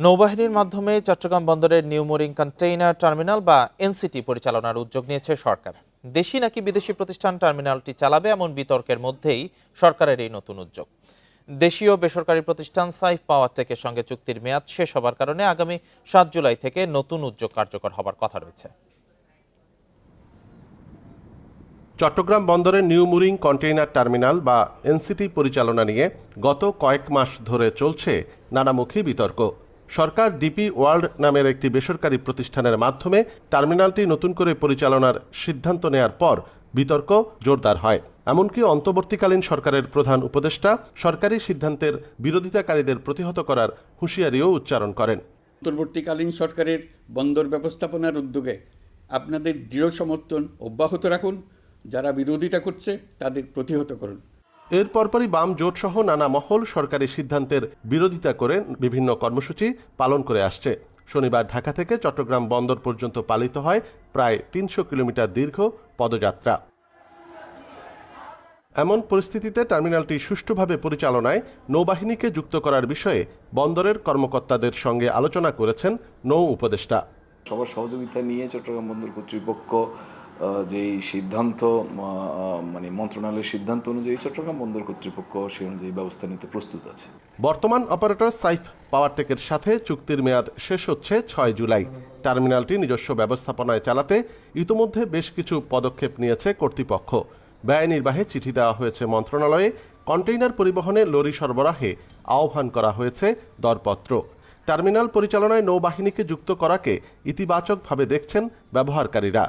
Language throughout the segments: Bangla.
নৌবাহিনীর মাধ্যমে চট্টগ্রাম বন্দরের নিউ মোরিং কন্টেইনার টার্মিনাল বা এনসিটি পরিচালনার উদ্যোগ নিয়েছে সরকার। দেশি নাকি বিদেশি প্রতিষ্ঠান টার্মিনালটি চালাবে এমন বিতর্কের মধ্যেই সরকারের এই নতুন উদ্যোগ। দেশীয় বেসরকারি প্রতিষ্ঠান সাইফ পাওয়ার টেকের সঙ্গে চুক্তির মেয়াদ শেষ হবার কারণে আগামী সাত জুলাই থেকে নতুন উদ্যোগ কার্যকর হবার কথা রয়েছে। চট্টগ্রাম বন্দরের নিউ মুরিং কন্টেইনার টার্মিনাল বা এনসিটি পরিচালনা নিয়ে গত কয়েক মাস ধরে চলছে নানামুখী বিতর্ক। সরকার ডিপি ওয়ার্ল্ড নামের একটি বেসরকারি প্রতিষ্ঠানের মাধ্যমে টার্মিনালটি নতুন করে পরিচালনার সিদ্ধান্ত নেয়ার পর বিতর্ক জোরদার হয়। এমনকি অন্তর্বর্তীকালীন সরকারের প্রধান উপদেষ্টা সরকারি সিদ্ধান্তের বিরোধিতাকারীদের প্রতিহত করার হুঁশিয়ারিও উচ্চারণ করেন। অন্তর্বর্তীকালীন সরকারের বন্দর ব্যবস্থাপনার উদ্যোগে আপনাদের দৃঢ় সমর্থন অব্যাহত রাখুন। যারা বিরোধিতা করছে, তাদের প্রতিহত করুন। এর পরপরই বাম জোটসহ নানা মহল সরকারি সিদ্ধান্তের বিরোধিতা করে বিভিন্ন কর্মসূচি পালন করে আসছে। শনিবার ঢাকা থেকে চট্টগ্রাম বন্দর পর্যন্ত পালিত হয় প্রায় তিনশো কিলোমিটার দীর্ঘ পদযাত্রা। এমন পরিস্থিতিতে টার্মিনালটি সুষ্ঠুভাবে পরিচালনায় নৌবাহিনীকে যুক্ত করার বিষয়ে বন্দরের কর্মকর্তাদের সঙ্গে আলোচনা করেছেন নৌ উপদেষ্টা। সবার সহযোগিতা নিয়ে চট্টগ্রাম বন্দর কর্তৃপক্ষ যেই সিদ্ধান্ত মন্ত্রণালয়ের সিদ্ধান্ত অনুযায়ী চট্টগ্রাম বন্দর কর্তৃপক্ষ সেই অনুযায়ী ব্যবস্থা নিতে প্রস্তুত আছে। বর্তমান অপারেটর সাইফ পাওয়ারটেকের সাথে চুক্তির মেয়াদ শেষ হচ্ছে ছয় জুলাই। টার্মিনালটি নিজস্ব ব্যবস্থাপনায় চালাতে ইতোমধ্যে বেশ কিছু পদক্ষেপ নিয়েছে কর্তৃপক্ষ। ব্যয় নির্বাহে চিঠি দেওয়া হয়েছে মন্ত্রণালয়ে। কন্টেইনার পরিবহনে লরি সরবরাহে আহ্বান করা হয়েছে দরপত্র। টার্মিনাল পরিচালনায় নৌবাহিনীকে যুক্ত করাকে ইতিবাচকভাবে দেখছেন ব্যবহারকারীরা।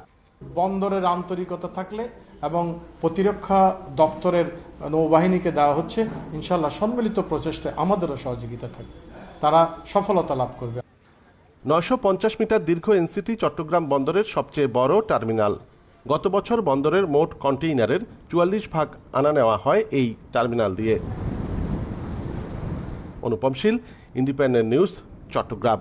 বন্দরের আন্তরিকতা থাকলে এবং প্রতিরক্ষা দপ্তরের নৌবাহিনীকে দেওয়া হচ্ছে ইনশাল্লাহ সম্মিলিত প্রচেষ্টায় আমাদেরও সহযোগিতা থাকবে। তারা সফলতা লাভ করবে। নয়শো পঞ্চাশ মিটার দীর্ঘ এনসিটি চট্টগ্রাম বন্দরের সবচেয়ে বড় টার্মিনাল। গত বছর বন্দরের মোট কন্টেইনারের চুয়াল্লিশ ভাগ আনা নেওয়া হয় এই টার্মিনাল দিয়ে। Anupam Sheel, independent news, Chattogram.